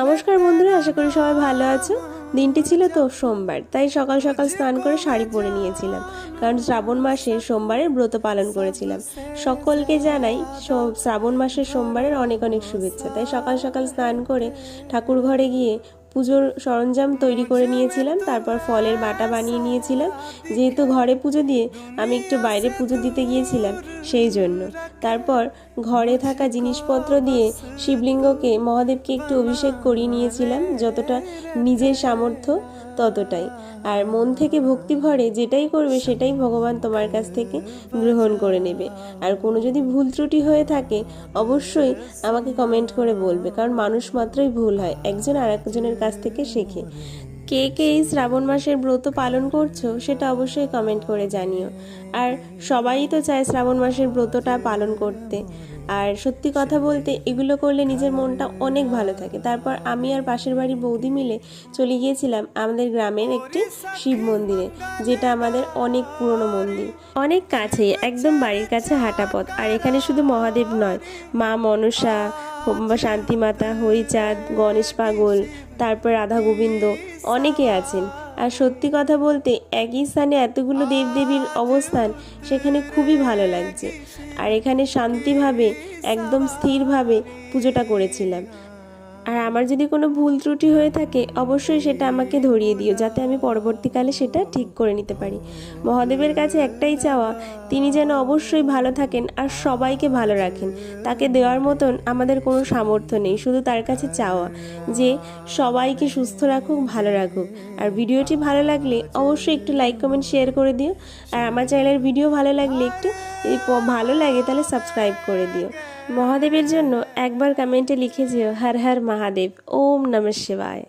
নমস্কার বন্ধুরা, আশা করি সবাই ভালো আছো। দিনটি ছিল তো সোমবার, তাই সকাল সকাল স্নান করে শাড়ি পরে নিয়েছিলাম, কারণ শ্রাবণ মাসে সোমবারের ব্রত পালন করেছিলাম। সকলকে জানাই শ্রাবণ মাসের সোমবারের অনেক অনেক শুভেচ্ছা, তাই সকাল সকাল স্নান করে ঠাকুর ঘরে গিয়ে পুজোর সরঞ্জাম তৈরি করে নিয়েছিলাম, তারপর ফলের বাটা বানিয়ে নিয়েছিলাম। যেহেতু ঘরে পুজো দিয়ে আমি একটু বাইরে পুজো দিতে গিয়েছিলাম সেই জন্য। তারপর ঘরে থাকা জিনিসপত্র দিয়ে শিবলিঙ্গকে, মহাদেবকে একটু অভিষেক করিয়ে নিয়েছিলাম, যতটা নিজের সামর্থ্য ততটাই। আর মন থেকে ভক্তি ভরে যেটাই করবে সেটাই ভগবান তোমার কাছ থেকে গ্রহণ করে নেবে। আর কোনো যদি ভুল ত্রুটি হয়ে থাকে, অবশ্যই আমাকে কমেন্ট করে বলবে, কারণ মানুষ মাত্রই ভুল হয়। একজন আর একজনের কাছ থেকে শেখে। কে কে এই শ্রাবণ মাসের ব্রত পালন করছ সেটা অবশ্যই কমেন্ট করে জানিও। আর সবাই তো চায় শ্রাবণ মাসের ব্রতটা পালন করতে। আর সত্যি কথা বলতে এগুলো করলে নিজের মনটা অনেক ভালো থাকে। তারপর আমি আর পাশের বাড়ির বৌদি মিলে চলে গিয়েছিলাম আমাদের গ্রামের একটি শিব মন্দিরে, যেটা আমাদের অনেক পুরনো মন্দির। অনেক কাছে একদম বাড়ির কাছে হাঁটা পথ। আর এখানে শুধু মহাদেব নয়, মা মনসা শান্তিমাতা, হরিচাঁদ, গণেশ পাগল, তারপর রাধা গোবিন্দ অনেকে আছেন। আর সত্যি কথা বলতে একই স্থানে এতগুলো দেবদেবীর অবস্থান সেখানে খুবই ভালো লাগছে। আর এখানে শান্তিভাবে, একদম স্থিরভাবে পুজোটা করেছিলাম। আর আমার যদি কোনো ভুল ত্রুটি হয়ে থাকে, অবশ্যই সেটা আমাকে ধরিয়ে দিও, যাতে আমি পরবর্তীকালে সেটা ঠিক করে নিতে পারি। মহাদেবের কাছে একটাই চাওয়া, তিনি যেন অবশ্যই ভালো থাকেন আর সবাইকে ভালো রাখেন। তাকে দেওয়ার মতন আমাদের কোনো সামর্থ্য নেই, শুধু তার কাছে চাওয়া যে সবাইকে সুস্থ রাখুক, ভালো রাখুক। আর ভিডিওটি ভালো লাগলে অবশ্যই একটু লাইক, কমেন্ট, শেয়ার করে দিও। আর আমার চ্যানেলের ভিডিও ভালো লাগলে একটু ভালো লাগে তাহলে সাবস্ক্রাইব করে দিও। মহাদেবের জন্য একবার কমেন্টে লিখে যেও হর হর মহাদেব ওম নমঃ শিবায়।